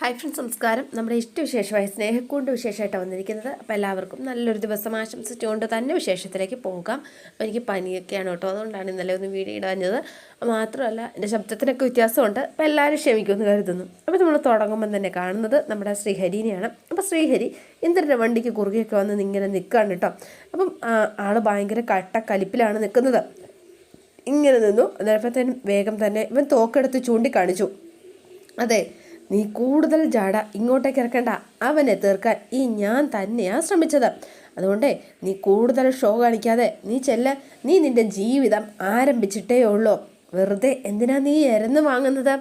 Hi friends നമസ്കാരം. നമ്മുടെ ഇഷ്ടവിശേഷമായ സ്നേഹക്കൂണ്ട് വിശേഷമായിട്ടാണ് വന്നിരിക്കുന്നത്. അപ്പോൾ എല്ലാവർക്കും നല്ലൊരു ദിവസം ആശംസിച്ചുകൊണ്ട് തന്നെ വിശേഷത്തിലേക്ക് പോകാം. അപ്പോൾ എനിക്ക് പനിയൊക്കെയാണ് കേട്ടോ. അതുകൊണ്ടാണ് ഇന്നലെ ഒന്ന് വീഡിയോ ഇടാഞ്ഞത്. മാത്രമല്ല എന്റെ ശബ്ദത്തിനൊക്കെ വ്യത്യാസമുണ്ട്. അപ്പോൾ എല്ലാവരും ക്ഷമിക്കുമെന്ന് കരുതുന്നു. അപ്പോൾ നമ്മൾ തുടങ്ങുമ്പം തന്നെ കാണുന്നത് നമ്മുടെ ശ്രീഹരിനെയാണ്. അപ്പോൾ ശ്രീഹരി ഇന്ദ്രന്റെ വണ്ടിക്ക് കുറുകെയൊക്കെ വന്ന് ഇങ്ങനെ നിൽക്കുകയാണ് കേട്ടോ. അപ്പം ആൾ ഭയങ്കര കട്ട കലിപ്പിലാണ് നിൽക്കുന്നത്. ഇങ്ങനെ നിന്നു. അതേപോലെ തന്നെ വേഗം തന്നെ ഇവൻ തോക്കെടുത്ത് ചൂണ്ടിക്കാണിച്ചു. അതെ നീ കൂടുതൽ ജാട ഇങ്ങോട്ടേക്ക് ഇറക്കണ്ട. അവനെ തീർക്കാൻ ഈ ഞാൻ തന്നെയാ ശ്രമിച്ചത്. അതുകൊണ്ടേ നീ കൂടുതൽ ഷോ കാണിക്കാതെ നീ ചെല്ല. നീ നിന്റെ ജീവിതം ആരംഭിച്ചിട്ടേ ഉള്ളൂ. വെറുതെ എന്തിനാ നീ എരന്ന് വാങ്ങുന്നത്?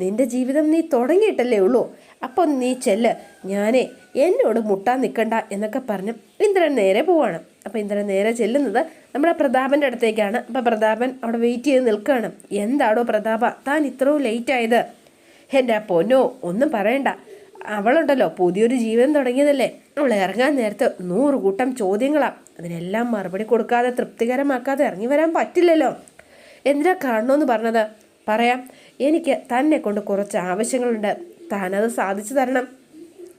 നിന്റെ ജീവിതം നീ തുടങ്ങിയിട്ടല്ലേ ഉള്ളൂ. അപ്പം നീ ചെല്ല്. ഞാനേ എന്നോട് മുട്ടാൻ നിൽക്കണ്ട എന്നൊക്കെ പറഞ്ഞ് ഇന്ദ്രൻ നേരെ പോവാണ്. അപ്പോൾ ഇന്ദ്രൻ നേരെ ചെല്ലുന്നത് നമ്മുടെ പ്രതാപന്റെ അടുത്തേക്കാണ്. അപ്പോൾ പ്രതാപൻ അവിടെ വെയിറ്റ് ചെയ്ത് നിൽക്കുകയാണ്. എന്താടോ പ്രതാപ താൻ ഇത്രയും ലേറ്റ് ആയത്? എന്റെ പൊന്നോ ഒന്നും പറയണ്ട. അവളുണ്ടല്ലോ പുതിയൊരു ജീവൻ തുടങ്ങിയതല്ലേ. അവൾ ഇറങ്ങാൻ നേരത്തെ നൂറ് കൂട്ടം ചോദ്യങ്ങളാണ് അതിനെല്ലാം മറുപടി കൊടുക്കാതെ തൃപ്തികരമാക്കാതെ ഇറങ്ങി വരാൻ പറ്റില്ലല്ലോ. എന്തിനാ കാണണമെന്ന് പറഞ്ഞത്? പറയാം. എനിക്ക് തന്നെ കൊണ്ട് കുറച്ച് ആവശ്യങ്ങളുണ്ട്. താനത് സാധിച്ചു തരണം.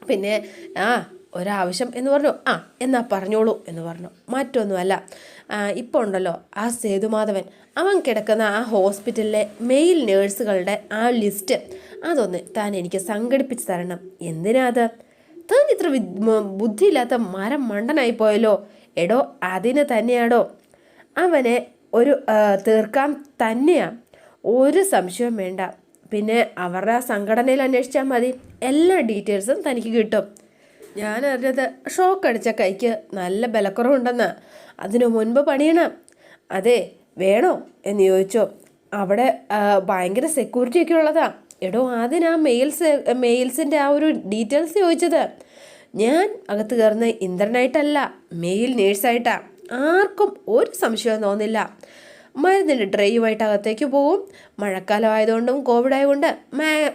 പിന്നെ ആ ഒരാവശ്യം എന്ന് പറഞ്ഞു. ആ എന്നാ പറഞ്ഞോളൂ എന്ന് പറഞ്ഞു. മറ്റൊന്നുമല്ല. ഇപ്പോൾ ഉണ്ടല്ലോ ആ സേതുമാധവൻ. അവൻ കിടക്കുന്ന ആ ഹോസ്പിറ്റലിലെ മെയിൽ നേഴ്സുകളുടെ ആ ലിസ്റ്റ് അതൊന്ന് താൻ എനിക്ക് സംഘടിപ്പിച്ച് തരണം. എന്തിനാ അത്? താൻ ഇത്ര ബുദ്ധിയില്ലാത്ത മരം മണ്ടനായി പോയല്ലോ. എടോ അതിന് തന്നെയാടോ. അവനെ ഒരു തീർക്കാൻ തന്നെയാ. ഒരു സംശയവും വേണ്ട. പിന്നെ അവരുടെ ആ സംഘടനയിൽ അന്വേഷിച്ചാൽ മതി. എല്ലാ ഡീറ്റെയിൽസും തനിക്ക് കിട്ടും. ഞാൻ അറിഞ്ഞത് ഷോക്ക് അടിച്ച കൈക്ക് നല്ല ബലക്കുറവുണ്ടെന്ന്. അതിനു മുൻപ് പണിയണം. അതെ വേണോ? എന്ന് ചോദിച്ചോ. അവിടെ ഭയങ്കര സെക്യൂരിറ്റി ഒക്കെ ഉള്ളതാ. എടോ ആ മെയിൽസ് മെയിൽസിന്റെ ആ ഒരു ഡീറ്റെയിൽസ് ചോദിച്ചത്. ഞാൻ അകത്ത് കയറുന്ന ഇന്ദ്രനായിട്ടല്ല മെയിൽ നേഴ്സായിട്ടാ ആർക്കും ഒരു സംശയവും തോന്നില്ല. മരുന്നിന്റെ ഡ്രൈവുമായിട്ട് അകത്തേക്ക് പോവും. മഴക്കാലം ആയതുകൊണ്ടും കോവിഡ് ആയതുകൊണ്ട്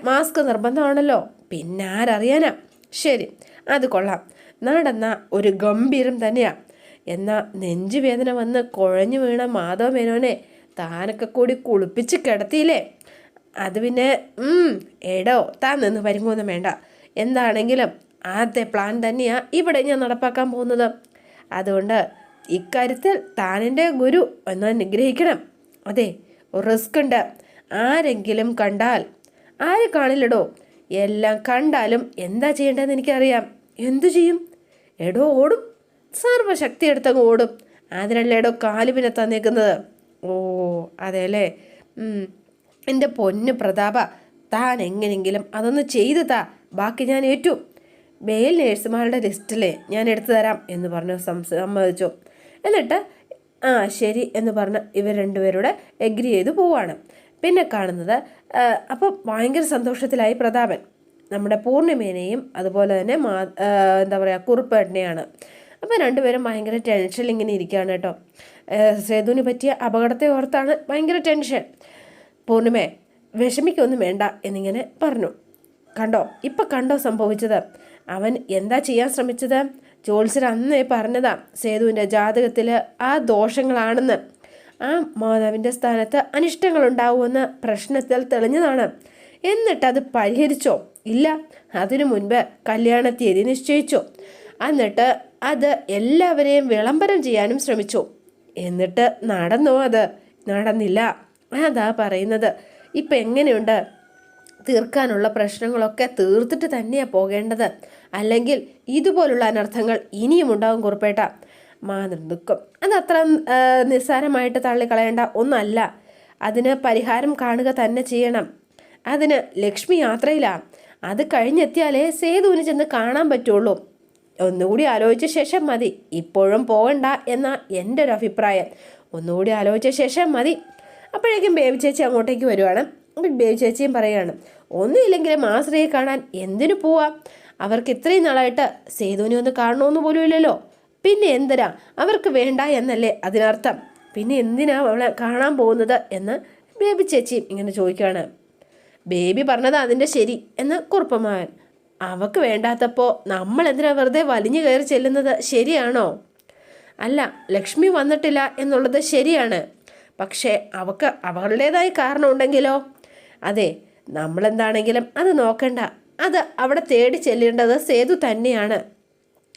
മാസ്ക് നിർബന്ധമാണല്ലോ. പിന്നെ ആരറിയാനാ? ശരി അത് കൊള്ളാം. നടന്ന ഒരു ഗംഭീരം തന്നെയാണ് എന്നാൽ നെഞ്ചുവേദന വന്ന് കുഴഞ്ഞു വീണ മാധവ മേനോനെ താനൊക്കെ കൂടി കുളിപ്പിച്ച് കിടത്തിയില്ലേ? അത് പിന്നെ എടോ താൻ നിന്ന് പരിങ്ങൊന്നും വേണ്ട. എന്താണെങ്കിലും ആദ്യത്തെ പ്ലാൻ തന്നെയാണ് ഇവിടെ ഞാൻ നടപ്പാക്കാൻ പോകുന്നത്. അതുകൊണ്ട് ഇക്കാര്യത്തിൽ താനെന്റെ ഗുരു എന്ന് അനുഗ്രഹിക്കണം. അതെ റിസ്ക് ഉണ്ട് ആരെങ്കിലും കണ്ടാൽ. ആര് കാണില്ലടോ? എല്ലാം കണ്ടാലും എന്താ ചെയ്യേണ്ടതെന്ന് എനിക്കറിയാം. എന്തു ചെയ്യും? എടോ ഓടും. സർവശക്തി എടുത്തങ്ങ് ഓടും. അതിനല്ല എടോ കാലുവിനെ തന്നേക്കുന്നത് ഓ അതെ അല്ലേ എന്റെ പൊന്ന് പ്രതാപ താൻ എങ്ങനെങ്കിലും അതൊന്ന് ചെയ്തു താ. ബാക്കി ഞാൻ ഏറ്റു. മേൽ നേഴ്സുമാരുടെ ലിസ്റ്റിലെ ഞാൻ എടുത്തു തരാം എന്ന് പറഞ്ഞു സമ്മതിച്ചു. എന്നിട്ട് ആ ശരി എന്ന് പറഞ്ഞ് ഇവർ രണ്ടുപേരുടെ എഗ്രി ചെയ്ത് പോവാണ്. പിന്നെ കാണുന്നത് അപ്പോൾ ഭയങ്കര സന്തോഷത്തിലായി പ്രതാപൻ. നമ്മുടെ പൂർണിമേനെയും അതുപോലെ തന്നെ മാ എന്താ പറയുക കുറുപ്പേട്ടനെയാണ്. അപ്പോൾ രണ്ടുപേരും ഭയങ്കര ടെൻഷനിൽ ഇങ്ങനെ ഇരിക്കുകയാണ് കേട്ടോ. സേതുവിന് പറ്റിയ അപകടത്തെ ഓർത്താണ് ഭയങ്കര ടെൻഷൻ പൂർണിമേ വിഷമിക്കൊന്നും വേണ്ട എന്നിങ്ങനെ പറഞ്ഞു. കണ്ടോ ഇപ്പം കണ്ടോ സംഭവിച്ചത്? അവൻ എന്താ ചെയ്യാൻ ശ്രമിച്ചത്? ജോത്സർ അന്നേ പറഞ്ഞതാ സേതുവിന്റെ ജാതകത്തിൽ ആ ദോഷങ്ങളാണെന്ന്. ആ മാതാവിന്റെ സ്ഥാനത്ത് അനിഷ്ടങ്ങളുണ്ടാവുമെന്ന് പ്രശ്നത്തിൽ തെളിഞ്ഞതാണ്. എന്നിട്ട് അത് പരിഹരിച്ചോ? ഇല്ല. അതിനു മുൻപ് കല്യാണ തീയതി നിശ്ചയിച്ചു? എന്നിട്ട് അത് എല്ലാവരെയും വിളംബരം ചെയ്യാനും ശ്രമിച്ചു? എന്നിട്ട് നടന്നോ അത്? നടന്നില്ല. അതാ പറയുന്നത്. ഇപ്പം എങ്ങനെയുണ്ട്? തീർക്കാനുള്ള പ്രശ്നങ്ങളൊക്കെ തീർത്തിട്ട് തന്നെയാണ് പോകേണ്ടത്. അല്ലെങ്കിൽ ഇതുപോലുള്ള അനർത്ഥങ്ങൾ ഇനിയും ഉണ്ടാകും കുറിപ്പേട്ട. അത് അത്ര നിസ്സാരമായിട്ട് തള്ളിക്കളയേണ്ട ഒന്നല്ല. അതിന് പരിഹാരം കാണുക തന്നെ ചെയ്യണം. അതിന് ലക്ഷ്മി യാത്രയിലാണ് അത് കഴിഞ്ഞെത്തിയാലേ സേതുവിന് ചെന്ന് കാണാൻ പറ്റുള്ളൂ. ഒന്നുകൂടി ആലോചിച്ച ശേഷം മതി. ഇപ്പോഴും പോകണ്ട എന്ന എന്റെ ഒരു അഭിപ്രായം ഒന്നുകൂടി ആലോചിച്ച ശേഷം മതി. അപ്പോഴേക്കും ബേബി ചേച്ചി അങ്ങോട്ടേക്ക് വരുവാണ്. ബേബി ചേച്ചിയും പറയുകയാണ് ഒന്നുമില്ലെങ്കിലും ആശ്രയെ കാണാൻ എന്തിനു പോവാം? അവർക്ക് ഇത്രയും നാളായിട്ട് സേതുവിനെ ഒന്ന് കാണണമെന്ന് പോലും ഇല്ലല്ലോ. പിന്നെ എന്തിനാ? അവർക്ക് വേണ്ട എന്നല്ലേ അതിനർത്ഥം. പിന്നെ എന്തിനാ അവളെ കാണാൻ പോകുന്നത്? എന്ന് ബേബി ചേച്ചിയും ഇങ്ങനെ ചോദിക്കുകയാണ്. ബേബി പറഞ്ഞത് അതിന്റെ ശരി എന്ന് കുറുപ്പമാവൻ. അവക്ക് വേണ്ടാത്തപ്പോൾ നമ്മൾ എന്തിനാ വെറുതെ വലിഞ്ഞു കയറി ചെല്ലുന്നത്? ശരിയാണോ? അല്ല ലക്ഷ്മി വന്നിട്ടില്ല എന്നുള്ളത് ശരിയാണ്. പക്ഷേ അവക്ക് അവളുടേതായ കാരണമുണ്ടെങ്കിലോ? അതെ നമ്മളെന്താണെങ്കിലും അത് നോക്കണ്ട. അത് അവിടെ തേടി ചെല്ലേണ്ടത് സേതു തന്നെയാണ്.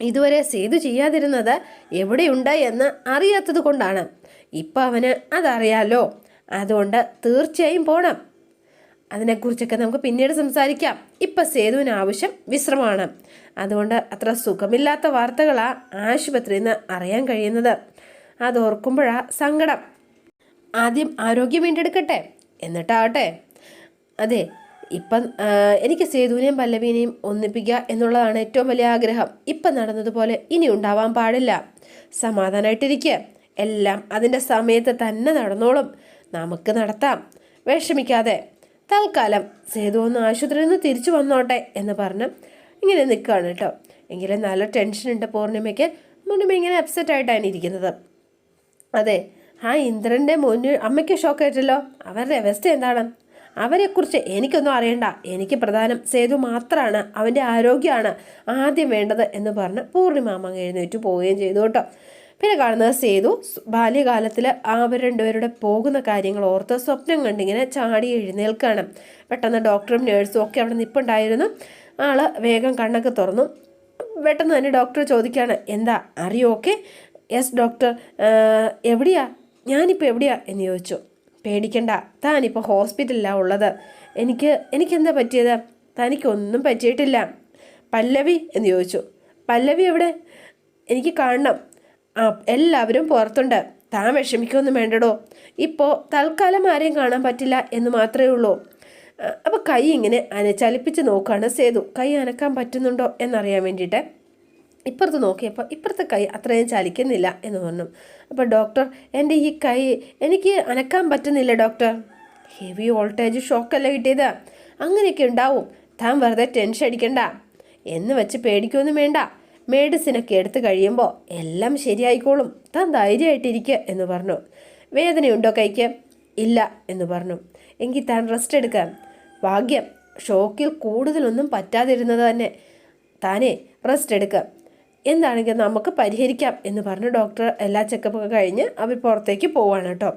ഇതുവരെ സേതു ചെയ്യാതിരുന്നത് എവിടെയുണ്ട് എന്ന് അറിയാത്തത് കൊണ്ടാണ്. ഇപ്പം അവന് അതറിയാലോ. അതുകൊണ്ട് തീർച്ചയായും പോണം. അതിനെക്കുറിച്ചൊക്കെ നമുക്ക് പിന്നീട് സംസാരിക്കാം. ഇപ്പം സേതുവിന് ആവശ്യം വിശ്രമമാണ്. അതുകൊണ്ട് അത്ര സുഖമില്ലാത്ത വാർത്തകളാണ് ആശുപത്രിയിൽ നിന്ന് അറിയാൻ കഴിയുന്നത്. അതോർക്കുമ്പോഴാണ് സങ്കടം. ആദ്യം ആരോഗ്യം വീണ്ടെടുക്കട്ടെ. എന്നിട്ടാവട്ടെ അതെ ഇപ്പം എനിക്ക് സേതുവിനെയും പല്ലവിനെയും ഒന്നിപ്പിക്കുക എന്നുള്ളതാണ് ഏറ്റവും വലിയ ആഗ്രഹം. ഇപ്പം നടന്നതുപോലെ ഇനി ഉണ്ടാവാൻ പാടില്ല. സമാധാനമായിട്ടിരിക്കുക എല്ലാം അതിന്റെ സമയത്ത് തന്നെ നടന്നോളും. നമുക്ക് നടത്താം. വിഷമിക്കാതെ. തൽക്കാലം സേതു ഒന്ന് ആശുപത്രിയിൽ നിന്ന് തിരിച്ചു വന്നോട്ടെ എന്ന് പറഞ്ഞ് ഇങ്ങനെ നിൽക്കുകയാണ് കേട്ടോ. എങ്കിലും നല്ല ടെൻഷൻ ഉണ്ട് പൂർണിമയ്ക്ക്. പൂർണിമ ഇങ്ങനെ അപ്സെറ്റ് ആയിട്ടാണ് ഇരിക്കുന്നത്. അതെ ആ ഇന്ദ്രന്റെ മുന്നിൽ അമ്മയ്ക്ക് ഷോക്ക് ഷോക്കായിട്ടല്ലോ അവരുടെ അവസ്ഥ എന്താണ്? അവരെക്കുറിച്ച് എനിക്കൊന്നും അറിയണ്ട. എനിക്ക് പ്രധാനം സേതു മാത്രമാണ് അവന്റെ ആരോഗ്യമാണ് ആദ്യം വേണ്ടത് എന്ന് പറഞ്ഞ് പൂർണിമ അമ്മ എഴുന്നേറ്റ് പോവുകയും ചെയ്തു കേട്ടോ. പിന്നെ കാണുന്നത് സേതു ബാല്യകാലത്തിൽ അവർ രണ്ടുപേരുടെ പോകുന്ന കാര്യങ്ങൾ ഓർത്ത് സ്വപ്നം കണ്ടിങ്ങനെ ചാടി എഴുന്നേൽക്കാണ്. പെട്ടെന്ന് ഡോക്ടറും നേഴ്സും ഒക്കെ അവിടെ നിപ്പുണ്ടായിരുന്നു. ആൾ വേഗം കണ്ണൊക്കെ തുറന്നു. പെട്ടെന്ന് തന്നെ ഡോക്ടർ ചോദിക്കുകയാണ് എന്താ അറിയോ ഓക്കെ യെസ് ഡോക്ടർ. എവിടെയാ? ഞാനിപ്പോൾ എവിടെയാ? എന്ന് ചോദിച്ചു. പേടിക്കണ്ട താനിപ്പോൾ ഹോസ്പിറ്റലിലാണ് ഉള്ളത്. എനിക്ക് എനിക്കെന്താ പറ്റിയത്? തനിക്കൊന്നും പറ്റിയിട്ടില്ല. പല്ലവി? എന്ന് ചോദിച്ചു. പല്ലവി എവിടെ? എനിക്ക് കാണണം. എല്ലാവരും പുറത്തുണ്ട്. താൻ വിഷമിക്കൊന്നും വേണ്ടടോ. ഇപ്പോൾ തൽക്കാലം ആരെയും കാണാൻ പറ്റില്ല എന്ന് മാത്രമേ ഉള്ളൂ. അപ്പോൾ കൈ ഇങ്ങനെ അനച്ചലിപ്പിച്ച് നോക്കുകയാണ് സേതു. കൈ അനക്കാൻ പറ്റുന്നുണ്ടോ എന്നറിയാൻ വേണ്ടിയിട്ട്. ഇപ്പുറത്ത് നോക്കിയപ്പോൾ ഇപ്പുറത്തെ കൈ അത്രയും ചലിക്കുന്നില്ല എന്ന് പറഞ്ഞു. അപ്പോൾ ഡോക്ടർ എന്റെ ഈ കൈ എനിക്ക് അനക്കാൻ പറ്റുന്നില്ല ഡോക്ടർ. ഹെവി വോൾട്ടേജ് ഷോക്കല്ല കിട്ടിയത്. അങ്ങനെയൊക്കെ ഉണ്ടാവും. താൻ വെറുതെ ടെൻഷൻ അടിക്കണ്ട. എന്ന് വെച്ച് പേടിക്കൊന്നും വേണ്ട. മെഡിസിനൊക്കെ എടുത്തു കഴിയുമ്പോൾ എല്ലാം ശരിയായിക്കോളും. താൻ ധൈര്യമായിട്ടിരിക്കുക എന്ന് പറഞ്ഞു. വേദനയുണ്ടോ കൈക്ക്? ഇല്ല എന്ന് പറഞ്ഞു. എങ്കിൽ താൻ റെസ്റ്റ് എടുക്കാം. ഭാഗ്യം ഷോക്കിൽ കൂടുതലൊന്നും പറ്റാതിരുന്നത് തന്നെ. താനെ റെസ്റ്റ് എടുക്കാം. എന്താണെങ്കിൽ നമുക്ക് പരിഹരിക്കാം എന്ന് പറഞ്ഞ് ഡോക്ടർ എല്ലാ ചെക്കപ്പൊക്കെ കഴിഞ്ഞ് അവർ പുറത്തേക്ക് പോവാണ് കേട്ടോ.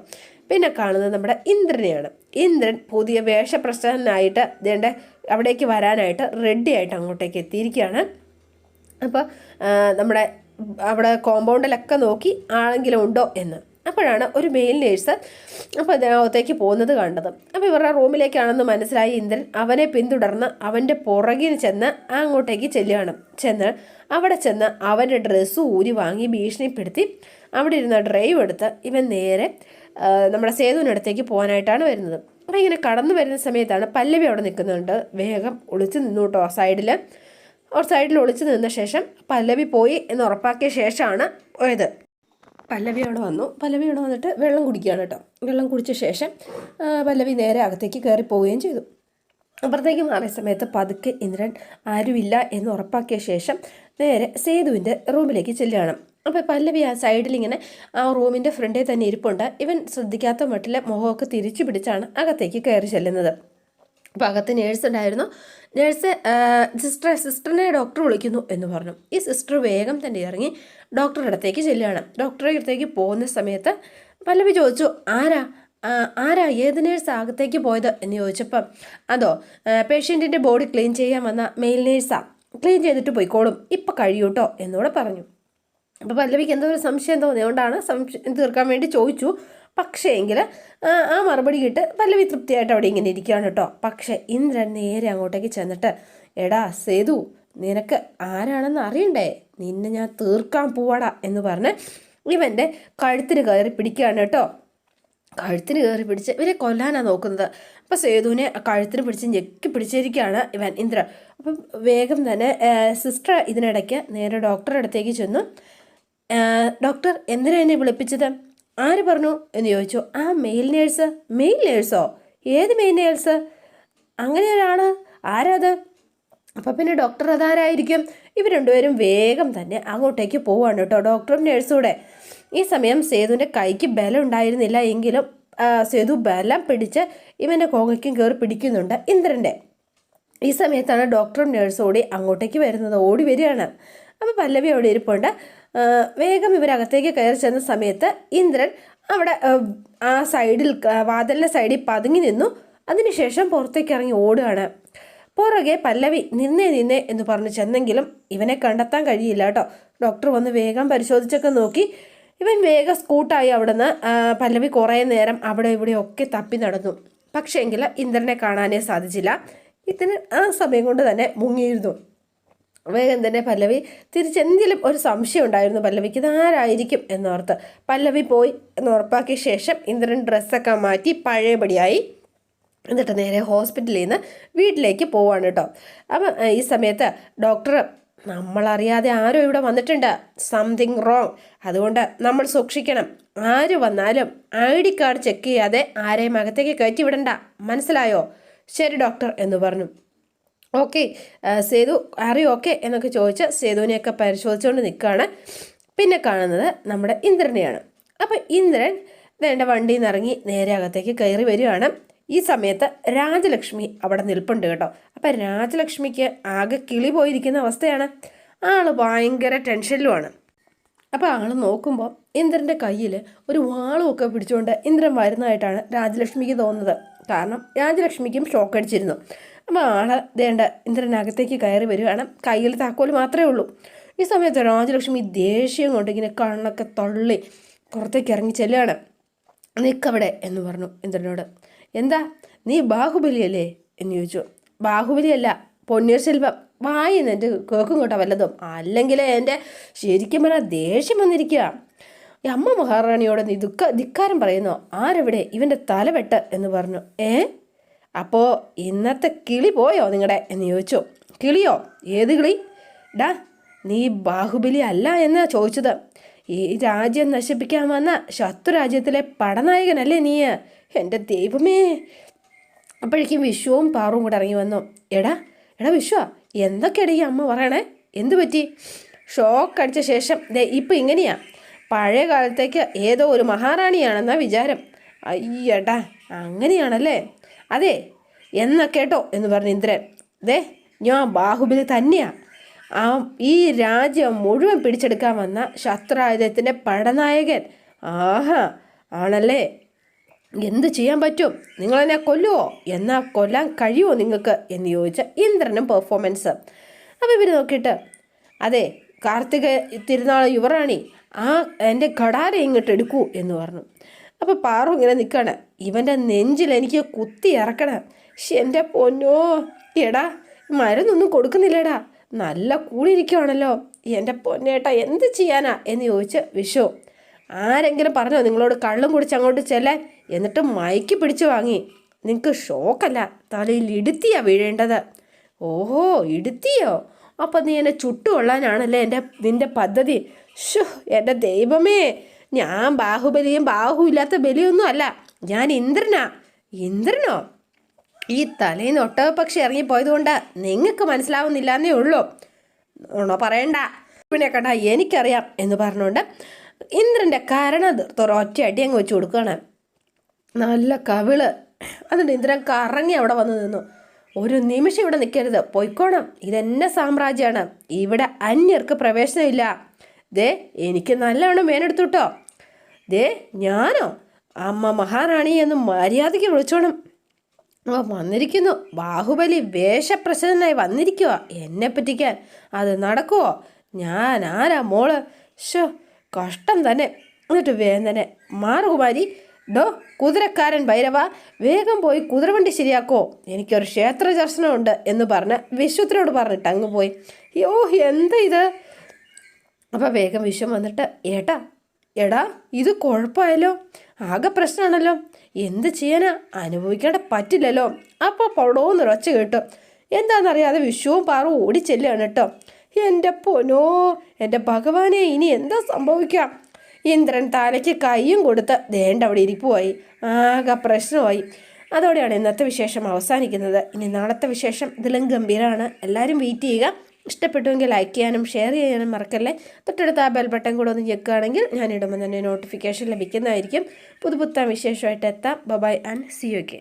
പിന്നെ കാണുന്നത് നമ്മുടെ ഇന്ദ്രനെയാണ്. ഇന്ദ്രൻ പുതിയ വേഷപ്രശ്നനായിട്ട് ഇതേണ്ട അവിടേക്ക് വരാനായിട്ട് റെഡിയായിട്ട് അങ്ങോട്ടേക്ക് എത്തിയിരിക്കുകയാണ്. അപ്പോൾ നമ്മുടെ അവിടെ കോമ്പൗണ്ടിലൊക്കെ നോക്കി ആളെങ്കിലും ഉണ്ടോ എന്ന്. അപ്പോഴാണ് ഒരു മെയിൽ നേഴ്സ് അപ്പോൾ അതിനകത്തേക്ക് പോകുന്നത് കണ്ടത്. അപ്പോൾ ഇവരുടെ റൂമിലേക്കാണെന്ന് മനസ്സിലായി ഇന്ദ്രൻ അവനെ പിന്തുടർന്ന് അവന്റെ പുറകിൽ ചെന്ന് അങ്ങോട്ടേക്ക് ചെല്ലുകയാണ്. ചെന്ന് അവിടെ ചെന്ന് അവന്റെ ഡ്രസ്സ് ഊരി വാങ്ങി ഭീഷണിപ്പെടുത്തി അവിടെ ഇരുന്ന ഡ്രൈവ് എടുത്ത് ഇവൻ നേരെ നമ്മുടെ സേതുവിനടുത്തേക്ക് പോകാനായിട്ടാണ് വരുന്നത്. അപ്പോൾ ഇങ്ങനെ കടന്നു വരുന്ന സമയത്താണ് പല്ലവി അവിടെ നിൽക്കുന്നുണ്ട്. വേഗം ഒളിച്ച് നിന്നു കേട്ടോ സൈഡിൽ ഒരു സൈഡിൽ ഒളിച്ചു നിന്ന ശേഷം പല്ലവി പോയി എന്ന് ഉറപ്പാക്കിയ ശേഷമാണ് പോയത്. പല്ലവി അവിടെ വന്നു. പല്ലവി അവിടെ വന്നിട്ട് വെള്ളം കുടിക്കുകയാണ് കേട്ടോ. വെള്ളം കുടിച്ച ശേഷം പല്ലവി നേരെ അകത്തേക്ക് കയറി പോവുകയും ചെയ്തു. അപ്പുറത്തേക്ക് മാറിയ സമയത്ത് പതുക്കെ ഇന്ദ്രൻ ആരുമില്ല എന്ന് ഉറപ്പാക്കിയ ശേഷം നേരെ സേതുവിന്റെ റൂമിലേക്ക് ചെല്ലുകയാണ്. അപ്പോൾ പല്ലവി ആ സൈഡിൽ ഇങ്ങനെ ആ റൂമിന്റെ ഫ്രണ്ടിൽ തന്നെ ഇരിപ്പുണ്ട്. ഇവൻ ശ്രദ്ധിക്കാത്ത മട്ടിലെ മുഖമൊക്കെ തിരിച്ചു പിടിച്ചാണ് അകത്തേക്ക് കയറി ചെല്ലുന്നത്. അപ്പോൾ അകത്ത് നേഴ്സ് ഉണ്ടായിരുന്നു. നേഴ്സ് സിസ്റ്റർ സിസ്റ്ററിനെ ഡോക്ടർ വിളിക്കുന്നു എന്ന് പറഞ്ഞു. ഈ സിസ്റ്റർ വേഗം തന്നെ ഇറങ്ങി ഡോക്ടറുടെ അടുത്തേക്ക് ചെല്ലുകയാണ്. ഡോക്ടറുടെ അടുത്തേക്ക് പോകുന്ന സമയത്ത് പല്ലവി ചോദിച്ചു ആരാ? ആരാ? ഏത് നേഴ്സ് അകത്തേക്ക് പോയത്? എന്ന് ചോദിച്ചപ്പം അതോ പേഷ്യന്റിന്റെ ബോഡി ക്ലീൻ ചെയ്യാൻ വന്ന മെയിൽ നേഴ്സാ ക്ലീൻ ചെയ്തിട്ട് പോയിക്കോളും. ഇപ്പം കഴിയൂട്ടോ? എന്നോട് പറഞ്ഞു. അപ്പോൾ പല്ലവിക്ക് എന്തോ ഒരു സംശയം തോന്നിയതുകൊണ്ടാണ് സംശയം തീർക്കാൻ വേണ്ടി ചോദിച്ചു. പക്ഷേ എങ്കിൽ ആ മറുപടി കിട്ട് പല്ലവി തൃപ്തിയായിട്ട് അവിടെ ഇങ്ങനെ ഇരിക്കുകയാണ് കേട്ടോ പക്ഷേ ഇന്ദ്രൻ നേരെ അങ്ങോട്ടേക്ക് ചെന്നിട്ട് എടാ സേതു നിനക്ക് ആരാണെന്ന് അറിയണ്ടേ? നിന്നെ ഞാൻ തീർക്കാൻ പോവാടാ എന്ന് പറഞ്ഞ് ഇവന്റെ കഴുത്തിന് കയറി പിടിക്കുകയാണ് കേട്ടോ കഴുത്തിന് കയറി പിടിച്ച് ഇവരെ കൊല്ലാനാണ് നോക്കുന്നത്. അപ്പോൾ സേതുവിനെ കഴുത്തിന് പിടിച്ച് ഞെക്കി പിടിച്ചിരിക്കുകയാണ് ഇവൻ ഇന്ദ്ര അപ്പം വേഗം തന്നെ സിസ്റ്റർ ഇതിനിടയ്ക്ക് നേരെ ഡോക്ടറുടെ അടുത്തേക്ക് ചെന്നു. ഡോക്ടർ എന്തിനാ എന്നെ വിളിപ്പിച്ചത്? ആര് പറഞ്ഞു എന്ന് ചോദിച്ചു ആ മെയിൽ നേഴ്സ് മെയിൽ നേഴ്സോ ഏത് മെയിൽ നേഴ്സ് അങ്ങനെ ഒരാൾ ആരാത്? അപ്പം പിന്നെ ഡോക്ടർ അതാരായിരിക്കും? ഇവർ രണ്ടുപേരും വേഗം തന്നെ അങ്ങോട്ടേക്ക് പോവാണ് കേട്ടോ. ഡോക്ടറും നേഴ്സും കൂടെ. ഈ സമയം സേതുവിന്റെ കൈക്ക് ബലം ഉണ്ടായിരുന്നില്ല എങ്കിലും സേതു ബലം പിടിച്ച് ഇവന്റെ കോങ്ങയ്ക്കും കയറി പിടിക്കുന്നുണ്ട് ഇന്ദ്രന്റെ ഈ സമയത്താണ് ഡോക്ടറും നേഴ്സും ഓടി അങ്ങോട്ടേക്ക് വരുന്നത്. ഓടി വരികയാണ്. അപ്പോൾ പല്ലവി അവിടെ ഇരിപ്പുണ്ട്. വേഗം ഇവരകത്തേക്ക് കയറി ചെന്ന സമയത്ത് ഇന്ദ്രൻ അവിടെ ആ, സൈഡിൽ വാതിലിന്റെ സൈഡിൽ പതുങ്ങി നിന്നു. അതിനുശേഷം പുറത്തേക്ക് ഇറങ്ങി ഓടുകയാണ്. പുറകെ പല്ലവി നിന്നേ നിന്നേ എന്ന് പറഞ്ഞ് ചെന്നെങ്കിലും ഇവനെ കണ്ടെത്താൻ കഴിയില്ല കേട്ടോ. ഡോക്ടർ വന്ന് വേഗം പരിശോധിച്ചൊക്കെ നോക്കി. ഇവൻ വേഗം സ്കൂട്ടായി അവിടുന്ന് പല്ലവി കുറേ നേരം അവിടെ ഇവിടെ ഒക്കെ തപ്പി നടന്നു. പക്ഷേങ്കിൽ ഇന്ദ്രനെ കാണാനേ സാധിച്ചില്ല. ഇതിന് ആ സമയം കൊണ്ട് തന്നെ മുങ്ങിയിരുന്നു. വേഗം തന്നെ പല്ലവി തിരിച്ചെന്തെങ്കിലും ഒരു സംശയം ഉണ്ടായിരുന്നു പല്ലവിക്ക് ഇതാരായിരിക്കും എന്നോർത്ത്. പല്ലവി പോയി എന്ന് ഉറപ്പാക്കിയ ശേഷം ഇന്ദ്രൻ ഡ്രസ്സൊക്കെ മാറ്റി പഴയപടിയായി എന്നിട്ട് നേരെ ഹോസ്പിറ്റലിൽ നിന്ന് വീട്ടിലേക്ക് പോവാണ് കേട്ടോ. അപ്പം ഈ സമയത്ത് ഡോക്ടർ നമ്മളറിയാതെ ആരും ഇവിടെ വന്നിട്ടുണ്ട്. Something wrong. അതുകൊണ്ട് നമ്മൾ സൂക്ഷിക്കണം. ആര് വന്നാലും ഐ ഡി കാർഡ് ചെക്ക് ചെയ്യാതെ ആരെയും അകത്തേക്ക് കയറ്റി വിടണ്ട. മനസ്സിലായോ? ശരി ഡോക്ടർ എന്ന് പറഞ്ഞു. ഓക്കെ സേതു അറിയോ? ഓക്കെ എന്നൊക്കെ ചോദിച്ച് സേതുവിനെയൊക്കെ പരിശോധിച്ചുകൊണ്ട് നിൽക്കുകയാണ് പിന്നെ കാണുന്നത് നമ്മുടെ ഇന്ദ്രനെയാണ്. അപ്പം ഇന്ദ്രൻ വേണ്ട വണ്ടിയിൽ നിന്ന് ഇറങ്ങി നേരെ അകത്തേക്ക് കയറി വരികയാണ്. ഈ സമയത്ത് രാജലക്ഷ്മി അവിടെ നിൽപ്പുണ്ട് കേട്ടോ. അപ്പം രാജലക്ഷ്മിക്ക് ആകെ കിളി പോയിരിക്കുന്ന അവസ്ഥയാണ്. ആൾ ഭയങ്കര ടെൻഷനിലുമാണ്. അപ്പോൾ ആൾ നോക്കുമ്പോൾ ഇന്ദ്രന്റെ കയ്യിൽ ഒരു വാളുമൊക്കെ പിടിച്ചുകൊണ്ട് ഇന്ദ്രൻ വരുന്നതായിട്ടാണ് രാജലക്ഷ്മിക്ക് തോന്നുന്നത്. കാരണം രാജലക്ഷ്മിക്കും ഷോക്ക് അടിച്ചിരുന്നു അപ്പോൾ ആൾ ദേണ്ട ഇന്ദ്രനകത്തേക്ക് കയറി വരികയാണ്. കയ്യിൽ താക്കോൽ മാത്രമേ ഉള്ളൂ. ഈ സമയത്ത് രാജലക്ഷ്മി ദേഷ്യം കൊണ്ട് ഇങ്ങനെ കണ്ണൊക്കെ തള്ളി പുറത്തേക്ക് ഇറങ്ങി ചെല്ലുകയാണ്. നിൽക്കവിടെ എന്ന് പറഞ്ഞു ഇന്ദ്രനോട്. എന്താ? നീ ബാഹുബലിയല്ലേ? എന്ന് ചോദിച്ചു. ബാഹുബലിയല്ല പൊന്നീർ ശിൽപം വായി എന്റെ കേൾക്കും കേട്ടോ വല്ലതും. അല്ലെങ്കിൽ എന്റെ ശരിക്കും പറഞ്ഞാൽ ദേഷ്യം വന്നിരിക്കുക ഈ അമ്മ മഹാറാണിയോട് നീ ദുഃഖ ധിക്കാരം പറയുന്നോ? ആരെവിടെ? ഇവന്റെ തലവെട്ട് എന്ന് പറഞ്ഞു. ഏ? അപ്പോൾ ഇന്നത്തെ കിളി പോയോ നിങ്ങളുടെ എന്ന് ചോദിച്ചു. കിളിയോ? ഏത് കിളി? ഡാ നീ ബാഹുബലി അല്ല എന്ന് ചോദിച്ചത്. ഈ രാജ്യം നശിപ്പിക്കാൻ വന്ന ശത്രുരാജ്യത്തിലെ പടനായകനല്ലേ നീ? എന്റെ ദൈവമേ. അപ്പോഴേക്കും വിശ്വവും പാറും കൂടെ ഇറങ്ങി വന്നു. എടാ എടാ വിശ്വ എന്തൊക്കെയാണ് ഈ അമ്മ പറയണേ? എന്തു പറ്റി? ഷോക്ക് അടിച്ച ശേഷം ദേ ഇപ്പം ഇങ്ങനെയാ. പഴയ കാലത്തേക്ക് ഏതോ ഒരു മഹാറാണിയാണെന്നാ വിചാരം. അയ്യടാ അങ്ങനെയാണല്ലേ? അതെ എന്നാ കേട്ടോ എന്ന് പറഞ്ഞു ഇന്ദ്രൻ. ദേ ഞാൻ ബാഹുബലി തന്നെയാ. ആ ഈ രാജ്യം മുഴുവൻ പിടിച്ചെടുക്കാൻ വന്ന ശത്രുരാജ്യത്തിന്റെ പടനായകൻ. ആഹാ ആണല്ലേ? എന്ത് ചെയ്യാൻ പറ്റും? നിങ്ങൾ എന്നെ കൊല്ലുവോ? എന്നാ കൊല്ലാൻ കഴിയുമോ നിങ്ങൾക്ക്? എന്ന് ചോദിച്ച ഇന്ദ്രനും പെർഫോമൻസ് അപ്പോൾ ഇവർ നോക്കിയിട്ട് അതെ കാർത്തിക തിരുനാൾ യുവറാണി ആ എന്റെ ഘടാര ഇങ്ങോട്ട് എടുക്കൂ എന്ന് പറഞ്ഞു. അപ്പോൾ പാറു ഇങ്ങനെ നിൽക്കുകയാണ് ഇവന്റെ നെഞ്ചിൽ എനിക്ക് കുത്തി ഇറക്കണം. എന്റെ പൊന്നോ. എടാ മരുന്നൊന്നും കൊടുക്കുന്നില്ലടാ. നല്ല കൂടിയിരിക്കുവാണല്ലോ. എന്റെ പൊന്നേട്ട എന്ത് ചെയ്യാനാ? എന്ന് ചോദിച്ച് വിഷു. ആരെങ്കിലും പറഞ്ഞോ നിങ്ങളോട് കള്ളും കുടിച്ച് അങ്ങോട്ട് ചെല്ലാൻ എന്നിട്ട് മയക്കി പിടിച്ചു വാങ്ങി. നിങ്ങൾക്ക് ഷോക്കല്ല തലയിൽ ഇടുത്തിയാ വീഴേണ്ടത്. ഓഹോ ഇടുത്തിയോ? അപ്പം നീ എന്നെ ചുട്ടുകൊള്ളാനാണല്ലേ എന്റെ നിന്റെ പദ്ധതി? ഷു എന്റെ ദൈവമേ. ഞാൻ ബാഹുബലിയും ബാഹുവില്ലാത്ത ബലിയൊന്നും അല്ല ഞാൻ ഇന്ദ്രനാ. ഇന്ദ്രനോ? ഈ തലേന്ന് ഇറങ്ങിപ്പോയത് ഇറങ്ങിപ്പോയതുകൊണ്ട് നിങ്ങൾക്ക് മനസ്സിലാവുന്നില്ല എന്നേ ഉള്ളൂ. ഉണോ പറയണ്ട. പിന്നെ കണ്ട എനിക്കറിയാം എന്ന് പറഞ്ഞുകൊണ്ട് ഇന്ദ്രന്റെ കരണ ഒറ്റ അടി അങ്ങ് വെച്ച് കൊടുക്കുകയാണ്. നല്ല കവിൾ. അതുകൊണ്ട് ഇന്ദ്രൻ കറങ്ങി അവിടെ വന്ന് നിന്നു. ഒരു നിമിഷം ഇവിടെ നിൽക്കരുത്. പൊയ്ക്കോണം. ഇതെന്നെ സാമ്രാജ്യമാണ് ഇവിടെ അന്യർക്ക് പ്രവേശനമില്ല. ദേ എനിക്ക് നല്ലവണ്ണം മേനെടുത്തുട്ടോ. ദേ ഞാനോ? അമ്മ മഹാറാണി എന്ന് മര്യാദയ്ക്ക് വിളിച്ചോണം. ഓ വന്നിരിക്കുന്നു. ബാഹുബലി വേഷപ്രസന്നനായി വന്നിരിക്കുക എന്നെ പറ്റിക്കാൻ. അത് നടക്കുമോ ഞാൻ ആരാ മോൾ? ഷോ കഷ്ടം തന്നെ. എന്നിട്ട് വേദന മാറുകുമാരി ഡോ കുതിരക്കാരൻ ഭൈരവ വേഗം പോയി കുതിരവണ്ടി ശരിയാക്കോ. എനിക്കൊരു ക്ഷേത്ര ദർശനമുണ്ട് എന്ന് പറഞ്ഞ് വിശ്വത്തിനോട് പറഞ്ഞിട്ട് അങ്ങ് പോയി. യോ എന്താ ഇത്? അപ്പോൾ വേഗം വിശ്വം വന്നിട്ട് ഏട്ടാ എടാ ഇത് കുഴപ്പമായല്ലോ ആകെ പ്രശ്നമാണല്ലോ എന്ത് ചെയ്യാനാ? അനുഭവിക്കേണ്ട പറ്റില്ലല്ലോ. അപ്പോൾ പൊടോന്ന് നിറച്ച് കേട്ടു. എന്താണെന്നറിയാതെ വിഷുവും പാറും ഓടിച്ചെല്ലുകയാണ് കേട്ടോ. എന്റെ പൊനോ എന്റെ ഭഗവാനെ ഇനി എന്താ സംഭവിക്കാം? ഇന്ദ്രൻ തലയ്ക്ക് കൈയും കൊടുത്ത് ദേണ്ട അവിടെ ഇരിപ്പുമായി ആകെ പ്രശ്നമായി. അതോടെയാണ് ഇന്നത്തെ വിശേഷം അവസാനിക്കുന്നത്. ഇനി നാളത്തെ വിശേഷം ഇതിലും ഗംഭീരമാണ് എല്ലാവരും വെയിറ്റ് ചെയ്യുക. ഇഷ്ടപ്പെട്ടുവെങ്കിൽ ലൈക്ക് ചെയ്യാനും ഷെയർ ചെയ്യാനും മറക്കല്ലേ? തൊട്ടടുത്ത് ആ ബെൽ ബട്ടൺ കൂടെ ഒന്ന് ഞെക്കുകയാണെങ്കിൽ ഞാൻ ഇടുമ്പോൾ തന്നെ നോട്ടിഫിക്കേഷൻ ലഭിക്കുന്നതായിരിക്കും. പുതുപുത്താൻ വിശേഷമായിട്ട് എത്താം. Bye bye and see you K